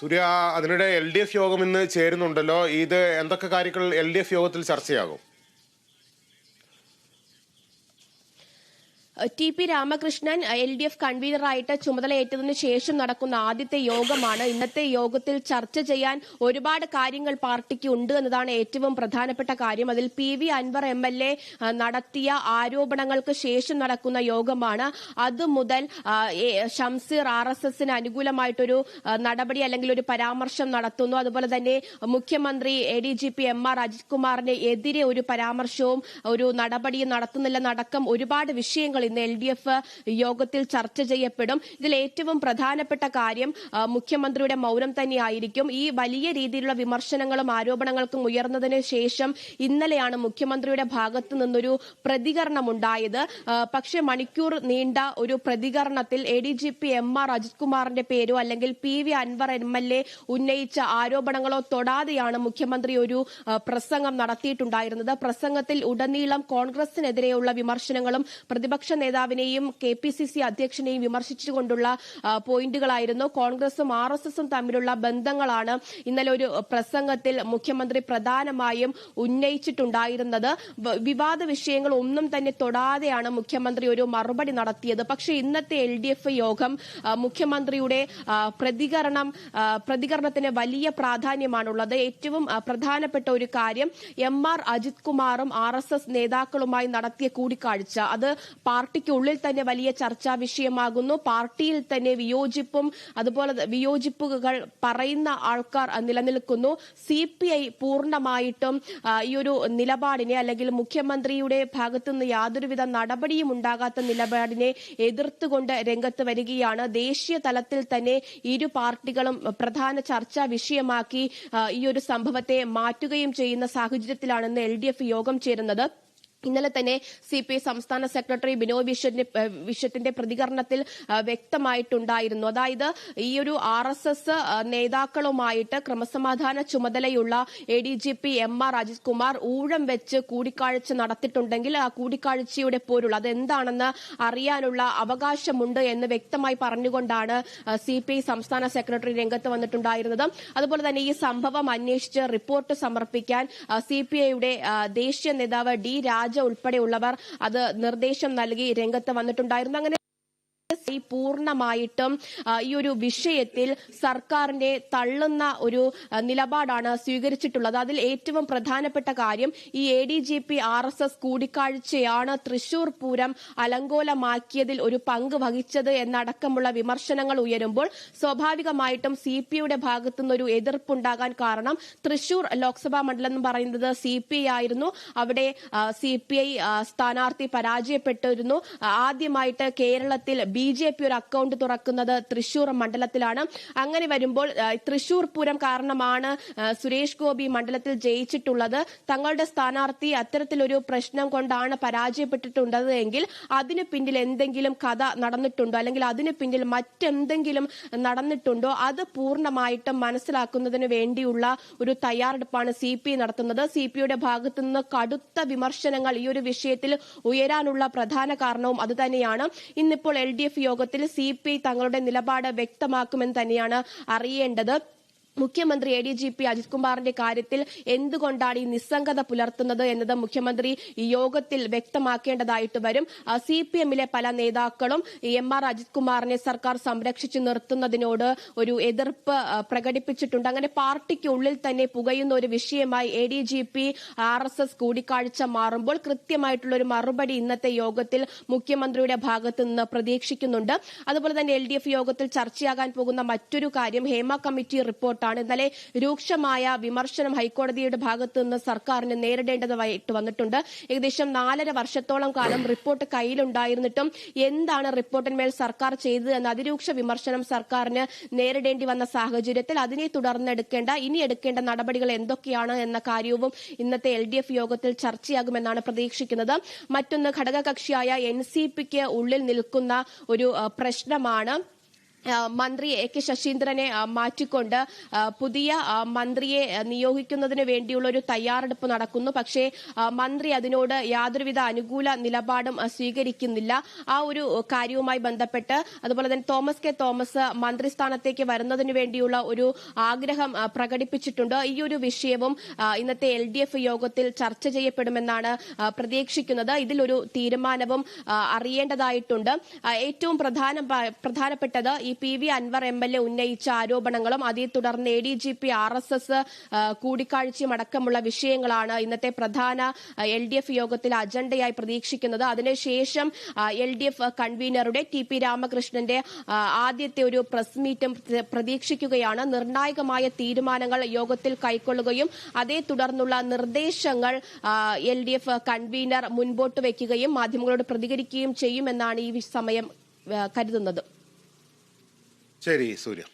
സൂര്യ അതിനിടെ L D F യോഗം ഇന്ന് ചേരുന്നുണ്ടല്ലോ. ഇത് എന്തൊക്കെ കാര്യങ്ങൾ എൽ ഡി എഫ് യോഗത്തിൽ ചർച്ചയാകും? T P Ramakrishnan L D F കൺവീനറായിട്ട് ചുമതലയേറ്റതിനു ശേഷം നടക്കുന്ന ആദ്യത്തെ യോഗമാണ്. ഇന്നത്തെ യോഗത്തിൽ ചർച്ച ചെയ്യാൻ ഒരുപാട് കാര്യങ്ങൾ പാർട്ടിക്ക് ഉണ്ട് എന്നതാണ് ഏറ്റവും പ്രധാനപ്പെട്ട കാര്യം. അതിൽ P V Anvar M L A നടത്തിയ ആരോപണങ്ങൾക്ക് ശേഷം നടക്കുന്ന യോഗമാണ്. അതുമുതൽ മുതൽ ഷംസീർ ആർ എസ് എസിന് അനുകൂലമായിട്ടൊരു നടപടി അല്ലെങ്കിൽ ഒരു പരാമർശം നടത്തുന്നു. അതുപോലെ തന്നെ മുഖ്യമന്ത്രി A D G P M R Ajith ഒരു പരാമർശവും ഒരു നടപടിയും നടത്തുന്നില്ലെന്നടക്കം ഒരുപാട് വിഷയങ്ങൾ ഇന്ന് എൽ ഡി എഫ് യോഗത്തിൽ ചർച്ച ചെയ്യപ്പെടും. ഇതിൽ ഏറ്റവും പ്രധാനപ്പെട്ട കാര്യം മുഖ്യമന്ത്രിയുടെ മൗനം തന്നെയായിരിക്കും. ഈ വലിയ രീതിയിലുള്ള വിമർശനങ്ങളും ആരോപണങ്ങൾക്കും ഉയർന്നതിന് ശേഷം ഇന്നലെയാണ് മുഖ്യമന്ത്രിയുടെ ഭാഗത്തു നിന്നൊരു പ്രതികരണം ഉണ്ടായത്. പക്ഷേ മണിക്കൂർ നീണ്ട ഒരു പ്രതികരണത്തിൽ A D G P M R Ajith കുമാറിന്റെ പേരോ അല്ലെങ്കിൽ P V Anvar M L A ഉന്നയിച്ച ആരോപണങ്ങളോ തൊടാതെയാണ് മുഖ്യമന്ത്രി ഒരു പ്രസംഗം നടത്തിയിട്ടുണ്ടായിരുന്നത്. പ്രസംഗത്തിൽ ഉടനീളം കോൺഗ്രസിനെതിരെയുള്ള വിമർശനങ്ങളും പ്രതിപക്ഷ നേതാവിനെയും കെ പി സി സി അധ്യക്ഷനെയും വിമർശിച്ചുകൊണ്ടുള്ള പോയിന്റുകളായിരുന്നു. കോൺഗ്രസും ആർ എസ് എസും തമ്മിലുള്ള ബന്ധങ്ങളാണ് ഇന്നലെ ഒരു പ്രസംഗത്തിൽ മുഖ്യമന്ത്രി പ്രധാനമായും ഉന്നയിച്ചിട്ടുണ്ടായിരുന്നത്. വിവാദ വിഷയങ്ങൾ ഒന്നും തന്നെ തൊടാതെയാണ് മുഖ്യമന്ത്രി ഒരു മറുപടി നടത്തിയത്. പക്ഷേ ഇന്നത്തെ എൽ ഡി എഫ് യോഗം മുഖ്യമന്ത്രിയുടെ പ്രതികരണം പ്രതികരണത്തിന് വലിയ പ്രാധാന്യമാണുള്ളത്. ഏറ്റവും പ്രധാനപ്പെട്ട ഒരു കാര്യം എം ആർ അജിത് കുമാറും ആർ എസ് എസ് നേതാക്കളുമായി നടത്തിയ കൂടിക്കാഴ്ച. അത് പാർട്ടിക്കുള്ളിൽ തന്നെ വലിയ ചർച്ചാ വിഷയമാകുന്നു. പാർട്ടിയിൽ തന്നെ വിയോജിപ്പും അതുപോലെ വിയോജിപ്പുകൾ പറയുന്ന ആൾക്കാർ നിലനിൽക്കുന്നു. സി പി ഐ പൂർണമായിട്ടും ഈ ഒരു നിലപാടിനെ അല്ലെങ്കിൽ മുഖ്യമന്ത്രിയുടെ ഭാഗത്തുനിന്ന് യാതൊരുവിധ നടപടിയും ഉണ്ടാകാത്ത നിലപാടിനെ എതിർത്തുകൊണ്ട് രംഗത്ത് വരികയാണ്. ദേശീയ തലത്തിൽ തന്നെ ഇരു പാർട്ടികളും പ്രധാന ചർച്ചാ വിഷയമാക്കി ഈ ഒരു സംഭവത്തെ മാറ്റുകയും ചെയ്യുന്ന സാഹചര്യത്തിലാണെന്ന് എൽ യോഗം ചേരുന്നത്. ഇന്നലെ തന്നെ സി പി ഐ സംസ്ഥാന സെക്രട്ടറി ബിനോയ് വിശ്വന്റെ വിശ്വത്തിന്റെ പ്രതികരണത്തിൽ വ്യക്തമായിട്ടുണ്ടായിരുന്നു. അതായത് ഈ ഒരു ആർ എസ് എസ് നേതാക്കളുമായിട്ട് ക്രമസമാധാന ചുമതലയുള്ള A D G P M R Ajith Kumar ഊഴം വെച്ച് കൂടിക്കാഴ്ച നടത്തിയിട്ടുണ്ടെങ്കിൽ ആ കൂടിക്കാഴ്ചയുടെ പോലുള്ള അതെന്താണെന്ന് അറിയാനുള്ള അവകാശമുണ്ട് എന്ന് വ്യക്തമായി പറഞ്ഞുകൊണ്ടാണ് സി പി ഐ സംസ്ഥാന സെക്രട്ടറി രംഗത്ത് വന്നിട്ടുണ്ടായിരുന്നത്. അതുപോലെ തന്നെ ഈ സംഭവം അന്വേഷിച്ച് റിപ്പോർട്ട് സമർപ്പിക്കാൻ സി പി ഐയുടെ ദേശീയ നേതാവ് ഡി രാജ ഉൾപ്പെടെയുള്ളവർ അത് നിർദ്ദേശം നൽകി രംഗത്ത് വന്നിട്ടുണ്ടായിരുന്നു. അങ്ങനെ ഈ പൂർണമായിട്ടും ഈ ഒരു വിഷയത്തിൽ സർക്കാരിനെ തള്ളുന്ന ഒരു നിലപാടാണ് സ്വീകരിച്ചിട്ടുള്ളത്. അതിൽ ഏറ്റവും പ്രധാനപ്പെട്ട കാര്യം ഈ A D G P R S S കൂടിക്കാഴ്ചയാണ് Thrissur Pooram അലങ്കോലമാക്കിയതിൽ ഒരു പങ്ക് വഹിച്ചത് എന്നടക്കമുള്ള വിമർശനങ്ങൾ ഉയരുമ്പോൾ സ്വാഭാവികമായിട്ടും സി പി ഐയുടെ ഭാഗത്തുനിന്നൊരു എതിർപ്പുണ്ടാകാൻ കാരണം തൃശൂർ ലോക്സഭാ മണ്ഡലം എന്ന് പറയുന്നത് സി പി ഐ ആയിരുന്നു. അവിടെ സി പി ഐ സ്ഥാനാർത്ഥി പരാജയപ്പെട്ടിരുന്നു. ആദ്യമായിട്ട് കേരളത്തിൽ ബി ജെ പി ഒരു അക്കൗണ്ട് തുറക്കുന്നത് തൃശൂർ മണ്ഡലത്തിലാണ്. അങ്ങനെ വരുമ്പോൾ തൃശൂർ പൂരം കാരണമാണ് സുരേഷ് ഗോപി മണ്ഡലത്തിൽ ജയിച്ചിട്ടുള്ളത്. തങ്ങളുടെ സ്ഥാനാർത്ഥി അത്തരത്തിലൊരു പ്രശ്നം കൊണ്ടാണ് പരാജയപ്പെട്ടിട്ടുള്ളത് എങ്കിൽ അതിന് പിന്നിൽ എന്തെങ്കിലും കഥ നടന്നിട്ടുണ്ടോ? അല്ലെങ്കിൽ അതിന് പിന്നിൽ മറ്റെന്തെങ്കിലും നടന്നിട്ടുണ്ടോ? അത് പൂർണമായിട്ടും മനസ്സിലാക്കുന്നതിന് വേണ്ടിയുള്ള ഒരു തയ്യാറെടുപ്പാണ് സി പി നടത്തുന്നത്. സി യുടെ ഭാഗത്തു നിന്ന് കടുത്ത വിമർശനങ്ങൾ ഈ ഒരു വിഷയത്തിൽ ഉയരാനുള്ള പ്രധാന കാരണവും അതുതന്നെയാണ് ഇന്നിപ്പോൾ എൽ ഡി എഫ് യോഗത്തിൽ സി തങ്ങളുടെ നിലപാട് വ്യക്തമാക്കുമെന്ന് തന്നെയാണ് അറിയേണ്ടത്. മുഖ്യമന്ത്രി A D G P Ajith കുമാറിന്റെ കാര്യത്തിൽ എന്തുകൊണ്ടാണ് ഈ നിസ്സംഗത പുലർത്തുന്നത് എന്നത് മുഖ്യമന്ത്രി യോഗത്തിൽ വ്യക്തമാക്കേണ്ടതായിട്ട് വരും. സി പി എമ്മിലെ പല നേതാക്കളും എം ആർ അജിത് കുമാറിനെ സർക്കാർ സംരക്ഷിച്ചു നിർത്തുന്നതിനോട് ഒരു എതിർപ്പ് പ്രകടിപ്പിച്ചിട്ടുണ്ട്. അങ്ങനെ പാർട്ടിക്ക് ഉള്ളിൽ തന്നെ പുകയുന്ന ഒരു വിഷയമായി A D G P R S S കൂടിക്കാഴ്ച മാറുമ്പോൾ കൃത്യമായിട്ടുള്ള ഒരു മറുപടി ഇന്നത്തെ യോഗത്തിൽ മുഖ്യമന്ത്രിയുടെ ഭാഗത്ത് നിന്ന് പ്രതീക്ഷിക്കുന്നുണ്ട്. അതുപോലെ തന്നെ എൽ യോഗത്തിൽ ചർച്ചയാകാൻ പോകുന്ന മറ്റൊരു കാര്യം ഹേമ കമ്മിറ്റി റിപ്പോർട്ടാണ്. ഇന്നലെ രൂക്ഷമായ വിമർശനം ഹൈക്കോടതിയുടെ ഭാഗത്ത് നിന്ന് സർക്കാരിന് നേരിടേണ്ടതായിട്ട് വന്നിട്ടുണ്ട്. ഏകദേശം നാലര വർഷത്തോളം കാലം റിപ്പോർട്ട് കയ്യിലുണ്ടായിരുന്നിട്ടും എന്താണ് റിപ്പോർട്ടിന്മേൽ സർക്കാർ ചെയ്തത് എന്ന അതിരൂക്ഷ വിമർശനം സർക്കാരിന് നേരിടേണ്ടി വന്ന സാഹചര്യത്തിൽ അതിനെ തുടർന്ന് എടുക്കേണ്ട ഇനി എടുക്കേണ്ട നടപടികൾ എന്തൊക്കെയാണ് എന്ന കാര്യവും ഇന്നത്തെ എൽ ഡി എഫ് യോഗത്തിൽ ചർച്ചയാകുമെന്നാണ് പ്രതീക്ഷിക്കുന്നത്. മറ്റൊന്ന് ഘടകകക്ഷിയായ എൻ സി പിക്ക് ഉള്ളിൽ നിൽക്കുന്ന ഒരു പ്രശ്നമാണ്. മന്ത്രി എ കെ ശശീന്ദ്രനെ മാറ്റിക്കൊണ്ട് പുതിയ മന്ത്രിയെ നിയോഗിക്കുന്നതിന് വേണ്ടിയുള്ള ഒരു തയ്യാറെടുപ്പ് നടക്കുന്നു. പക്ഷേ മന്ത്രി അതിനോട് യാതൊരുവിധ അനുകൂല നിലപാടും സ്വീകരിക്കുന്നില്ല. ആ ഒരു കാര്യവുമായി ബന്ധപ്പെട്ട് അതുപോലെ തന്നെ തോമസ് കെ. തോമസ് മന്ത്രിസ്ഥാനത്തേക്ക് വരുന്നതിന് വേണ്ടിയുള്ള ഒരു ആഗ്രഹം പ്രകടിപ്പിച്ചിട്ടുണ്ട്. ഈ ഒരു വിഷയവും ഇന്നത്തെ എൽ ഡി എഫ് യോഗത്തിൽ ചർച്ച ചെയ്യപ്പെടുമെന്നാണ് പ്രതീക്ഷിക്കുന്നത്. ഇതിലൊരു തീരുമാനവും അറിയേണ്ടതായിട്ടുണ്ട്. ഏറ്റവും പ്രധാന പ്രധാനപ്പെട്ടത് ഈ P V Anwar M L A ഉന്നയിച്ച ആരോപണങ്ങളും അതേ തുടർന്ന് A D G P R S S കൂടിക്കാഴ്ചയും അടക്കമുള്ള വിഷയങ്ങളാണ് ഇന്നത്തെ പ്രധാന എൽ ഡി എഫ് യോഗത്തിൽ അജണ്ടയായി പ്രതീക്ഷിക്കുന്നത്. അതിനുശേഷം എൽ ഡി എഫ് കൺവീനറുടെ ടി പി രാമകൃഷ്ണന്റെ ആദ്യത്തെ ഒരു പ്രസ് മീറ്റും പ്രതീക്ഷിക്കുകയാണ്. നിർണായകമായ തീരുമാനങ്ങൾ യോഗത്തിൽ കൈക്കൊള്ളുകയും അതേ തുടർന്നുള്ള നിർദ്ദേശങ്ങൾ എൽ ഡി എഫ് കൺവീനർ മുൻപോട്ട് വയ്ക്കുകയും മാധ്യമങ്ങളോട് പ്രതികരിക്കുകയും ചെയ്യുമെന്നാണ് ഈ സമയം കരുതുന്നത്. ശരി സൂര്യ.